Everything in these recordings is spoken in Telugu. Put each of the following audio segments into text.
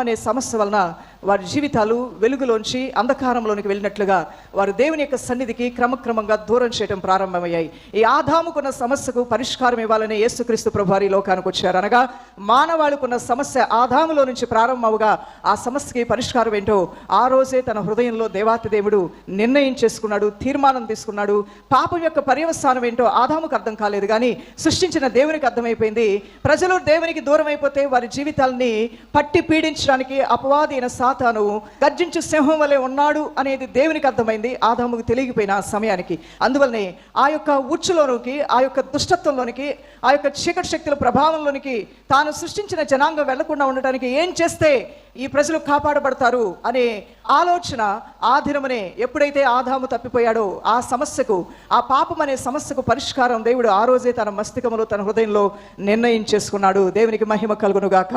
అనే సమస్య వలన వారి జీవితాలు వెలుగులోంచి అంధకారంలోనికి వెళ్ళినట్లుగా వారు దేవుని యొక్క సన్నిధికి క్రమక్రమంగా దూరం చేయడం ప్రారంభమయ్యాయి. ఈ ఆదాముకున్న సమస్యకు పరిష్కారం ఇవ్వాలని యేసుక్రీస్తు ప్రభువారి లోకానికి వచ్చారు. అనగా మానవాళికున్న సమస్య ఆదాములో నుంచి ప్రారంభమవుగా ఆ సమస్యకి పరిష్కారం ఏంటో ఆ రోజే తన హృదయంలో దేవాతి దేవుడు నిర్ణయం చేసుకున్నాడు తీర్మానం తీసుకున్నాడు. పాపం యొక్క పర్యవస్థానం ఏంటో ఆదాముకు అర్థం కాలేదు కానీ సృష్టించిన దేవునికి అర్థమైపోయింది. ప్రజలు దేవునికి దూరం అయిపోతే వారి జీవితాలని పట్టి పీడించడానికి అపవాదైన సా సాతాను గర్జించు సింహం వలె ఉన్నాడు అనేది దేవునికి అర్థమైంది. ఆదాముకు తెలియకపోయిన ఆ సమయానికి. అందువల్లనే ఆ యొక్క ఉచ్చులోనికి ఆ యొక్క దుష్టత్వంలోనికి ఆ యొక్క చీకటి శక్తుల ప్రభావంలోనికి తాను సృష్టించిన జనాంగం వెళ్ళకుండా ఉండటానికి ఏం చేస్తే ఈ ప్రజలు కాపాడబడతారు అనే ఆలోచన ఆ దినమనే ఎప్పుడైతే ఆదాము తప్పిపోయాడో ఆ సమస్యకు ఆ పాపం అనే సమస్యకు పరిష్కారం దేవుడు ఆ రోజే తన మస్తికములో తన హృదయంలో నిర్ణయం చేసుకున్నాడు. దేవునికి మహిమ కలుగును గాక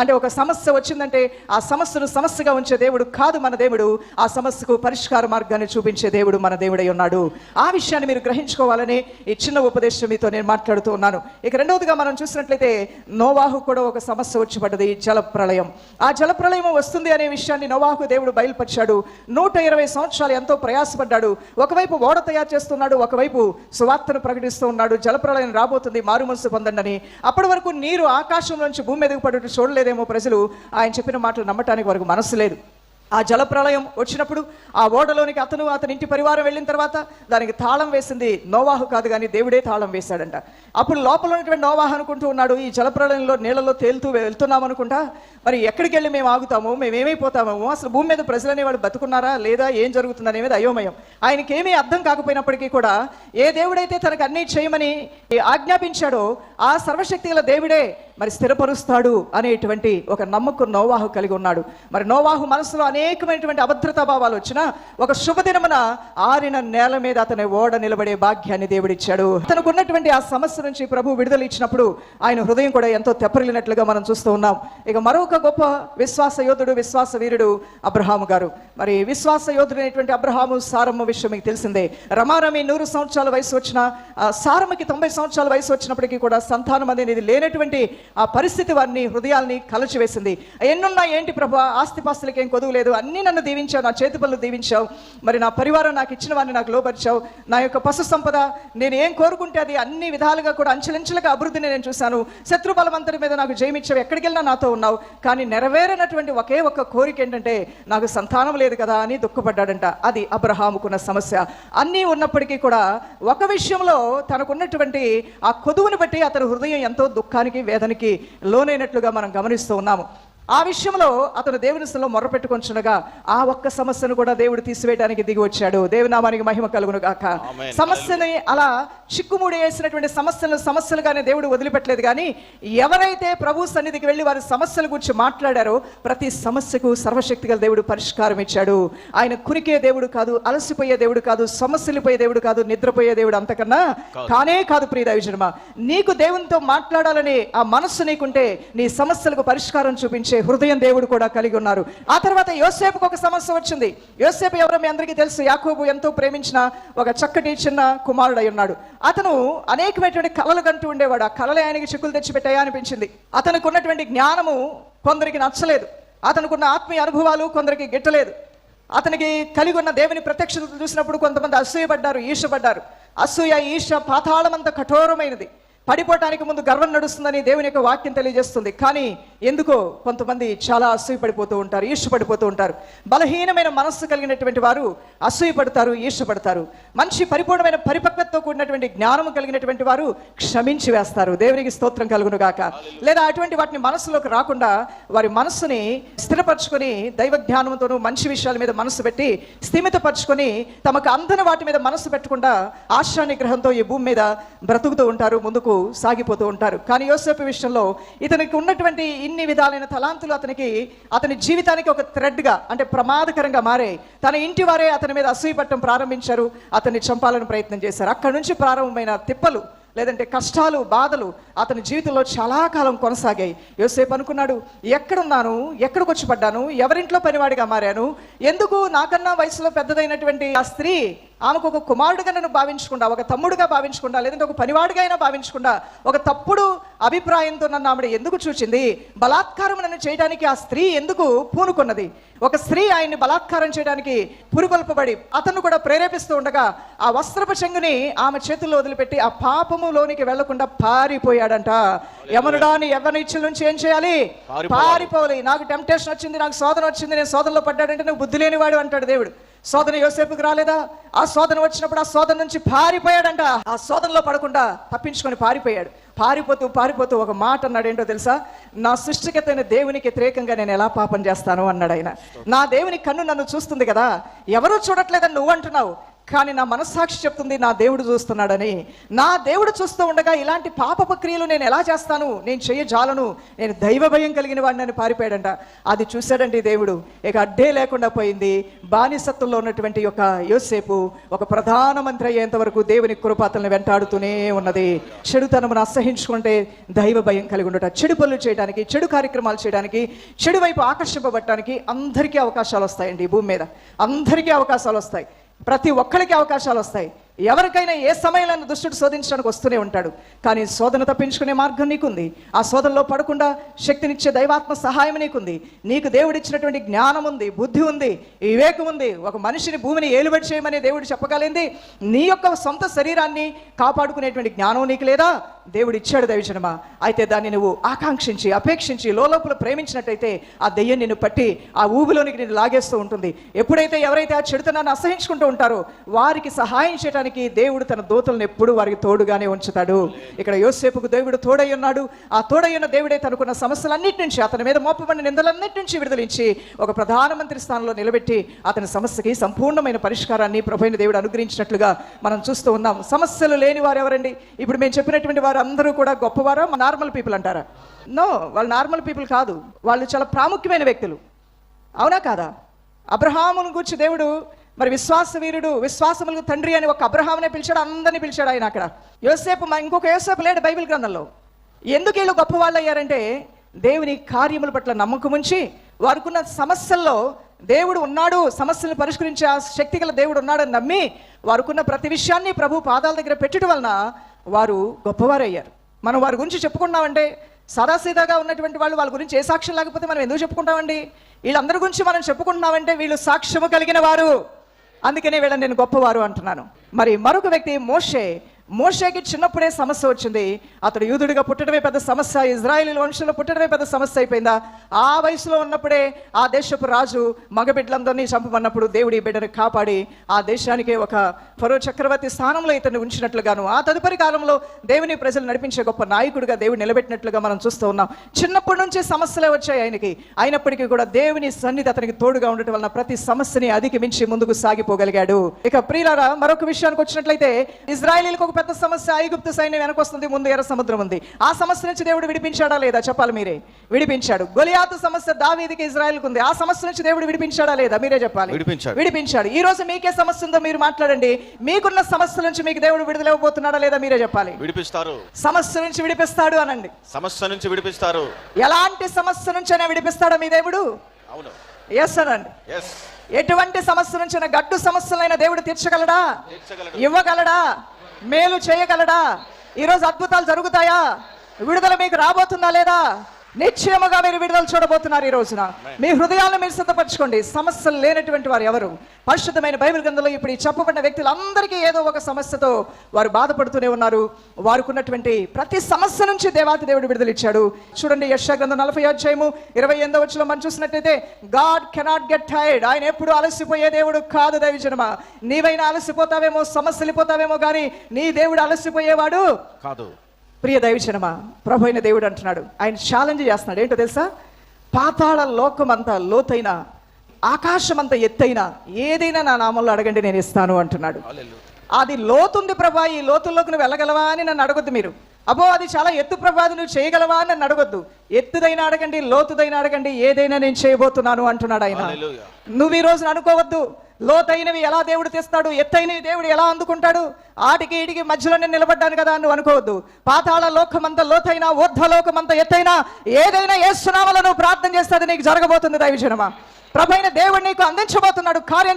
అంటే ఒక సమస్య వచ్చిందంటే ఆ సమస్యను సమస్యగా ఉంచే దేవుడు కాదు మన దేవుడు. ఆ సమస్యకు పరిష్కార మార్గాన్ని చూపించే దేవుడు మన దేవుడై ఉన్నాడు. ఆ విషయాన్ని మీరు గ్రహించుకోవాలని ఈ చిన్న ఉపదేశం మీతో నేను మాట్లాడుతూ ఉన్నాను. ఇక రెండవదిగా మనం చూసినట్లయితే నోవాహు కూడా ఒక సమస్య వచ్చి పడ్డది జలప్రళయం ఆ జలప్రళయం వస్తుంది అనే విషయాన్ని నోవాహు దేవుడు బయలుపరిచాడు. నూట ఇరవై సంవత్సరాలు ఎంతో ప్రయాసపడ్డాడు. ఒకవైపు ఓడ తయారు చేస్తున్నాడు ఒకవైపు సువార్తను ప్రకటిస్తూ ఉన్నాడు. జలప్రళయం రాబోతుంది మారు మనసు పొందండి అని అప్పటి వరకు నీరు ఆకాశం నుంచి భూమి మీదకు పడుతూ చూడలేదేమో ప్రజలు. ఆయన చెప్పిన మాటలు నమ్మటానికి వరకు వారికి మనసు లేదు. ఆ జలప్రళయం వచ్చినప్పుడు ఆ ఓడలోనికి అతను అతని ఇంటి పరివారం వెళ్ళిన తర్వాత దానికి తాళం వేసింది నోవాహు కాదు కానీ దేవుడే తాళం వేశాడంట. అప్పుడు లోపల ఉన్నటువంటి నోవాహు అనుకుంటూ ఉన్నాడు ఈ జలప్రళయంలో నీళ్ళలో తేలుతూ వెళ్తున్నాం అనుకుంటా మరి ఎక్కడికి వెళ్ళి మేము ఆగుతాము మేము ఏమైపోతామేమో అసలు భూమి మీద ప్రజలనే వాళ్ళు బతుకున్నారా లేదా ఏం జరుగుతుంది అనేది అయోమయం. ఆయనకి ఏమీ అర్థం కాకపోయినప్పటికీ కూడా ఏ దేవుడైతే తనకు అన్నీ చేయమని ఆజ్ఞాపించాడో ఆ సర్వశక్తి గల దేవుడే మరి స్థిరపరుస్తాడు అనేటువంటి ఒక నమ్మకం నోవాహు కలిగి ఉన్నాడు. మరి నోవాహు మనసులో అనేకమైనటువంటి అభద్రతా భావాలు వచ్చినా ఒక శుభదినమున ఆరిన నేల మీద అతని ఓడ నిలబడే భాగ్యాన్ని దేవుడిచ్చాడు. తనకు ఉన్నటువంటి ఆ సమస్య నుంచి ప్రభు విడుదల ఇచ్చినప్పుడు ఆయన హృదయం కూడా ఎంతో తెప్పరిల్లినట్లుగా మనం చూస్తూ ఉన్నాం. ఇక మరొక గొప్ప విశ్వాస యోధుడు విశ్వాస వీరుడు అబ్రహాము గారు. మరి విశ్వాస యోధుడు అనేటువంటి అబ్రహాము సారమ్మ విషయం మీకు తెలిసిందే. రమారమి నూరు సంవత్సరాల వయసు వచ్చిన సారమ్మకి తొంభై సంవత్సరాల వయసు వచ్చినప్పటికీ కూడా సంతానం అనేది లేనటువంటి ఆ పరిస్థితి వారిని హృదయాల్ని కలచివేసింది. ఎన్నున్నా ఏంటి ప్రభా? ఆస్తిపాస్తులకి ఏం కొదువు లేదు అన్నీ నన్ను దీవించావు నా చేతి పనులు దీవించావు. మరి నా పరివారం నాకు ఇచ్చిన వారిని నాకు లోపరిచావు నా యొక్క పశు సంపద నేను ఏం కోరుకుంటే అది అన్ని విధాలుగా కూడా అంచెలంచెలుగా అభివృద్ధిని నేను చూశాను. శత్రు బలవంతరి మీద నాకు జయమిచ్చావు. ఎక్కడికి వెళ్ళినా నాతో ఉన్నావు. కానీ నెరవేరినటువంటి ఒకే ఒక్క కోరిక ఏంటంటే నాకు సంతానం లేదు కదా అని దుఃఖపడ్డాడంట. అది అబ్రహాముకున్న సమస్య. అన్నీ ఉన్నప్పటికీ కూడా ఒక విషయంలో తనకున్నటువంటి ఆ కొదువుని బట్టి అతని హృదయం ఎంతో దుఃఖానికి వేదనకి లోనైనట్లుగా మనం గమనిస్తూ ఉన్నాము. ఆ విషయంలో అతను దేవుని స్థలంలో మొర్రపెట్టుకొంచుండగా ఆ ఒక్క సమస్యను కూడా దేవుడు తీసివేయడానికి దిగి వచ్చాడు. దేవునామానికి మహిమ కలుగును గాక. ఆమేన్. సమస్యని అలా చిక్కుముడి వేసినటువంటి సమస్యలను సమస్యలుగానే దేవుడు వదిలిపెట్టలేదు. కానీ ఎవరైతే ప్రభు సన్నిధికి వెళ్ళి వారి సమస్యల గురించి మాట్లాడారో ప్రతి సమస్యకు సర్వశక్తి గల దేవుడు పరిష్కారం ఇచ్చాడు. ఆయన కునికే దేవుడు కాదు అలసిపోయే దేవుడు కాదు సమస్యలు పోయే దేవుడు కాదు నిద్రపోయే దేవుడు అంతకన్నా కానే కాదు ప్రియ దైవజనమా. నీకు దేవునితో మాట్లాడాలని ఆ మనస్సు నీకుంటే నీ సమస్యలకు పరిష్కారం చూపించే హృదయం దేవుడు కూడా కలిగి ఉన్నారు. ఆ తర్వాత యోసేపుకు ఒక సమస్య వచ్చింది. యోసేపు ఎవరో మీ అందరికీ తెలుసు యాకోబు ఎంతో ప్రేమించిన ఒక చక్కటి చిన్న కుమారుడై ఉన్నాడు. అతను అనేకమైనటువంటి కళలు కంటూ ఉండేవాడు. ఆ కళలే ఆయనకి చిక్కులు తెచ్చిపెట్టాయా అనిపించింది. అతనికి ఉన్నటువంటి జ్ఞానము కొందరికి నచ్చలేదు. అతనుకున్న ఆత్మీయ అనుభవాలు కొందరికి గిట్టలేదు. అతనికి కలిగి ఉన్న దేవుని ప్రత్యక్షత చూసినప్పుడు కొంతమంది అసూయపడ్డారు ఈర్షపడ్డారు అసూయ ఈర్ష పాతాళమంత కఠోరమైనది. పడిపోవటానికి ముందు గర్వం నడుస్తుందని దేవుని యొక్క వాక్యం తెలియజేస్తుంది. కానీ ఎందుకో కొంతమంది చాలా అసూయపడిపోతూ ఉంటారు ఈర్షపడిపోతూ ఉంటారు. బలహీనమైన మనస్సు కలిగినటువంటి వారు అసూయపడతారు ఈర్షపడతారు మంచి పరిపూర్ణమైన పరిపక్వతతో కూడినటువంటి జ్ఞానం కలిగినటువంటి వారు క్షమించి వేస్తారు. దేవునికి స్తోత్రం కలుగును గాక లేదా అటువంటి వాటిని మనసులోకి రాకుండా వారి మనస్సుని స్థిరపరచుకొని దైవ జ్ఞానంతోనూ మంచి విషయాల మీద మనసు పెట్టి స్థిమితపరచుకొని తమకు అందని వాటి మీద మనసు పెట్టకుండా ఆశా నిగ్రహంతో ఈ భూమి మీద బ్రతుకుతూ ఉంటారు. ముందుకు సాగిపోతూ ఉంటారు. కానీ యోసేపు విషయంలో ఇతనికి ఉన్నటువంటి ఇన్ని విధాలైన తలాంతులు అతనికి అతని జీవితానికి ఒక థ్రెడ్గా అంటే ప్రమాదకరంగా మారాయి తన ఇంటి వారే అతని మీద అసూయపట్టం ప్రారంభించారు అతన్ని చంపాలని ప్రయత్నం చేశారు. అక్కడి నుంచి ప్రారంభమైన తిప్పలు లేదంటే కష్టాలు బాధలు అతని జీవితంలో చాలా కాలం కొనసాగాయి. యోసేపు అనుకున్నాడు ఎక్కడున్నాను? ఎక్కడికి వచ్చి పడ్డాను? ఎవరింట్లో పనివాడిగా మారాను? ఎందుకు? నాకన్నా వయసులో పెద్దదైనటువంటి ఆ స్త్రీ ఆమెకు ఒక కుమారుడిగా నన్ను భావించకుండా ఒక తమ్ముడుగా భావించకుండా లేదంటే ఒక పనివాడిగా అయినా భావించకుండా ఒక తప్పుడు అభిప్రాయంతో నన్ను ఆవిడ ఎందుకు చూచింది? బలాత్కారం నన్ను చేయడానికి ఆ స్త్రీ ఎందుకు పూనుకున్నది? ఒక స్త్రీ ఆయన్ని బలాత్కారం చేయడానికి పురుగొల్పబడి అతను కూడా ప్రేరేపిస్తూ ఉండగా ఆ వస్త్రపు చెంగుని ఆమె చేతుల్లో వదిలిపెట్టి ఆ పాపములోనికి వెళ్ళకుండా పారిపోయాడంట. యమనుడాని ఎవరి ఇచ్చల నుంచి ఏం చేయాలి? పారిపోవాలి. పారిపోవాలి. నాకు టెంప్టేషన్ వచ్చింది నాకు శోధన వచ్చింది నేను శోధనలో పడ్డాడంటే నువ్వు బుద్ధి లేనివాడు అంటాడు దేవుడు. శోధన యోసేపుకి రాలేదా? ఆ శోధన వచ్చినప్పుడు ఆ శోధన నుంచి పారిపోయాడంట. ఆ శోధనలో పడకుండా తప్పించుకొని పారిపోయాడు. పారిపోతూ పారిపోతూ ఒక మాట అన్నాడు. ఏంటో తెలుసా? నా సృష్టికతైన దేవునికి వ్యతిరేకంగా నేను ఎలా పాపం చేస్తాను? అన్నాడు ఆయన. నా దేవుని కన్ను నన్ను చూస్తుంది కదా. ఎవరూ చూడట్లేదని నువ్వు అంటున్నావు. కానీ నా మనస్సాక్షి చెప్తుంది నా దేవుడు చూస్తున్నాడని. నా దేవుడు చూస్తూ ఉండగా ఇలాంటి పాపపు క్రియలు నేను ఎలా చేస్తాను? నేను చేయజాలను నేను దైవ భయం కలిగిన వాడిని అని పారిపోయాడంట. అది చూశాడండి దేవుడు. ఇక అడ్డే లేకుండా పోయింది. బానిసత్వంలో ఉన్నటువంటి యొక్క యోసేపు ఒక ప్రధానమంత్రి అయ్యేంత వరకు దేవుని కృపాతలను వెంటాడుతూనే ఉన్నది. చెడుతనమును అసహించుకుంటే దైవ భయం కలిగి ఉండట. చెడు పనులు చేయడానికి చెడు కార్యక్రమాలు చేయడానికి చెడు వైపు ఆకర్షింపబట్టడానికి అందరికీ అవకాశాలు వస్తాయండి భూమి మీద. అందరికీ అవకాశాలు వస్తాయి. ప్రతి ఒక్కరికి అవకాశాలు వస్తాయి. ఎవరికైనా ఏ సమయంలో దుష్టుడు శోధించడానికి వస్తూనే ఉంటాడు. కానీ శోధన తప్పించుకునే మార్గం నీకుంది. ఆ శోధనలో పడకుండా శక్తినిచ్చే దైవాత్మ సహాయం నీకుంది. నీకు దేవుడిచ్చినటువంటి జ్ఞానం ఉంది బుద్ధి ఉంది వివేకం ఉంది. ఒక మనిషిని భూమిని ఏలుబడి చేయమని దేవుడు చెప్పగలిగింది. నీ యొక్క సొంత శరీరాన్ని కాపాడుకునేటువంటి జ్ఞానం నీకు లేదా? దేవుడు ఇచ్చాడు దైవజనమా? అయితే దాన్ని నువ్వు ఆకాంక్షించి అపేక్షించి లోపల ప్రేమించినట్టయితే ఆ దెయ్యం నిన్ను పట్టి ఆ ఊబిలోనికి నిన్ను లాగేస్తూ ఉంటుంది. ఎప్పుడైతే ఎవరైతే ఆ చెడుతనాన్ని అసహించుకుంటూ ఉంటారో వారికి సహాయం చేయడానికి దేవుడు తన దూతలను ఎప్పుడు వారికి తోడుగానే ఉంచుతాడు. ఇక్కడ యోసేపుకు దేవుడు తోడై ఉన్నాడు. ఆ తోడై ఉన్న దేవుడే తనకున్న సమస్యలన్నిటి నుంచి అతని మీద మోపబడిన నిందలన్నిటి నుంచి విడుదలించి ఒక ప్రధానమంత్రి స్థానంలో నిలబెట్టి అతని సమస్యకి సంపూర్ణమైన పరిష్కారాన్ని ప్రభైన దేవుడు అనుగ్రహించినట్లుగా మనం చూస్తూ ఉన్నాం. సమస్యలు లేని వారు ఎవరండి? ఇప్పుడు మేము చెప్పినటువంటి వారు వారందరూ కూడా గొప్పవారా నార్మల్ పీపుల్ అంటారా? నో వాళ్ళు నార్మల్ పీపుల్ కాదు. వాళ్ళు చాలా ప్రాముఖ్యమైన వ్యక్తులు. అవునా కాదా? అబ్రహామును గురించి దేవుడు మరి విశ్వాస వీరుడు విశ్వాసములకు తండ్రి అని ఒక అబ్రహామునే పిలిచాడు అందరినీ పిలిచాడు ఆయన అక్కడ. యోసేపు మా- ఇంకొక యోసేపు లేడు బైబిల్ గ్రంథంలో. ఎందుకు వీళ్ళు గొప్ప వాళ్ళు అయ్యారంటే దేవుని కార్యముల పట్ల నమ్మకం ఉంచి వారికున్న సమస్యల్లో దేవుడు ఉన్నాడు సమస్యలను పరిష్కరించే ఆ శక్తి గల దేవుడు ఉన్నాడని నమ్మి వారికున్న ప్రతి విషయాన్ని ప్రభు పాదాల దగ్గర పెట్టడం వలన వారు గొప్పవారయ్యారు. మనం వారి గురించి చెప్పుకున్నామంటే సదాసీదాగా ఉన్నటువంటి వాళ్ళు వాళ్ళ గురించి ఏ సాక్ష్యం లేకపోతే మనం ఎందుకు చెప్పుకుంటామండి? వీళ్ళందరి గురించి మనం చెప్పుకుంటున్నామంటే వీళ్ళు సాక్ష్యము కలిగిన వారు. అందుకనే వీళ్ళని నేను గొప్పవారు అంటున్నాను. మరి మరొక వ్యక్తి మోషే మోషేకి చిన్నప్పుడే సమస్య వచ్చింది. అతడు యూదుడిగా పుట్టడమే పెద్ద సమస్య ఇజ్రాయేల్ వంశంలో పుట్టడమే పెద్ద సమస్య అయిపోయిందా? ఆ వయసులో ఉన్నప్పుడే ఆ దేశపు రాజు మగబిడ్డలందరినీ చంపమన్నప్పుడు దేవుడి ఈ బిడ్డను కాపాడి ఆ దేశానికి ఒక ఫరో చక్రవర్తి స్థానంలో ఇతన్ని ఉంచినట్లుగాను ఆ తదుపరి కాలంలో దేవుని ప్రజలు నడిపించే గొప్ప నాయకుడిగా దేవుడు నిలబెట్టినట్లుగా మనం చూస్తూ ఉన్నాం. చిన్నప్పటి నుంచి సమస్యలే వచ్చాయి ఆయనకి. అయినప్పటికీ కూడా దేవుని సన్నిధి అతనికి తోడుగా ఉండటం వలన ప్రతి సమస్యని అధిగమించి ముందుకు సాగిపోగలిగాడు. ఇక ప్రియులారా మరొక విషయానికి వచ్చినట్లయితే ఇజ్రాయేలీలకు ఒక పెద్ద సమస్య ఐగుప్తు సైన్యం వెనకొస్తుంది ముందు ఎర్ర సముద్రం ఉంది. ఆ సమస్య నుంచి దేవుడు విడిపించాడా లేదా? చెప్పాలి మీరే. విడిపించాడు. గొలియాతు సమస్య దావీదికి ఇజ్రాయెల్కు ఉంది. ఆ సమస్య నుంచి దేవుడు విడిపించాడా లేదా? మీరే చెప్పాలి. విడిపించాడు. విడిపించాడు. ఈ రోజు మీకే సమస్య ఉందో మీరు మాట్లాడండి. మీకున్న సమస్య నుంచి మీకు దేవుడు విడుదలవ్వబోతున్నాడా లేదా మీరే చెప్పాలి. విడిపిస్తారు. సమస్య నుంచి విడిపిస్తాడు అనండి. సమస్య నుంచి విడిపిస్తారు. ఎలాంటి సమస్య నుంచైనా విడిపిస్తాడా మీ దేవుడు? అవును. ఎస్ అనండి. ఎస్ ఎటువంటి సమస్య నుంచైనా గడ్డు సమస్యలైన దేవుడు తీర్చగలడు. ఇవ్వగలడా? మేలు చేయగలడా? ఈరోజు అద్భుతాలు జరుగుతాయా? విడుదల మీకు రాబోతుందా లేదా? నిశ్చయముగా మీరు విడుదల చూడబోతున్నారు ఈ రోజున. మీ హృదయాలను మీరు సిద్ధపరచుకోండి. సమస్యలు లేనటువంటి వారు ఎవరు? పరిశుద్ధమైన బైబిల్ గ్రంథంలో ఇప్పుడు ఈ చెప్పబడిన వ్యక్తులందరికీ ఏదో ఒక సమస్యతో వారు బాధపడుతూనే ఉన్నారు. వారికి ఉన్నటువంటి ప్రతి సమస్య నుంచి దేవాతి దేవుడు విడుదల ఇచ్చాడు చూడండి యశ గ్రంథం నలభై అధ్యాయము ఇరవై ఎనిమిదో వచ్చిలో మనం చూసినట్టయితే గాడ్ కెనాట్ గెట్ టైర్డ్ ఆయన ఎప్పుడు అలసిపోయే దేవుడు కాదు దైవజనమా? నీవైనా అలసిపోతావేమో సమస్యలు వెళ్ళిపోతావేమో కానీ నీ దేవుడు అలసిపోయేవాడు కాదు. ప్రియ దైవజనమా ప్రభు అయిన దేవుడు అంటున్నాడు. ఆయన ఛాలెంజ్ చేస్తున్నాడు. ఏంటో తెలుసా? పాతాళ లోకమంతా లోతైన ఆకాశమంత ఎత్తైన ఏదైనా నా నామంలో అడగండి నేను ఇస్తాను అంటున్నాడు. అది లోతుంది ప్రభా ఈ లోతుల్లోకి నువ్వు వెళ్ళగలవా అని నన్ను అడగొద్దు మీరు. అబ్బో అది చాలా ఎత్తు ప్రభా అది నువ్వు చేయగలవా అని నన్ను అడగొద్దు. ఎత్తుదైనా అడగండి లోతుదైనా అడగండి ఏదైనా నేను చేయబోతున్నాను అంటున్నాడు ఆయన. నువ్వు ఈ రోజున అనుకోవద్దు. లోతైనవి ఎలా దేవుడు తెస్తాడు ఎత్తైనవి దేవుడు ఎలా అందుకుంటాడు ఆటికి ఈటికి మధ్యలోనే నిలబడ్డాను కదా అని నువ్వు అనుకోవద్దు. పాతాళ లోకమంత లోతైన ఊర్ధ లోకమంత ఎత్తైన ఏదైనా ఏ సునామలో నువ్వు ప్రార్థన చేస్తే అది నీకు జరగబోతుంది దైవజనమా? ప్రభైన దేవుడు నీకు అందించబోతున్నాడు కార్యం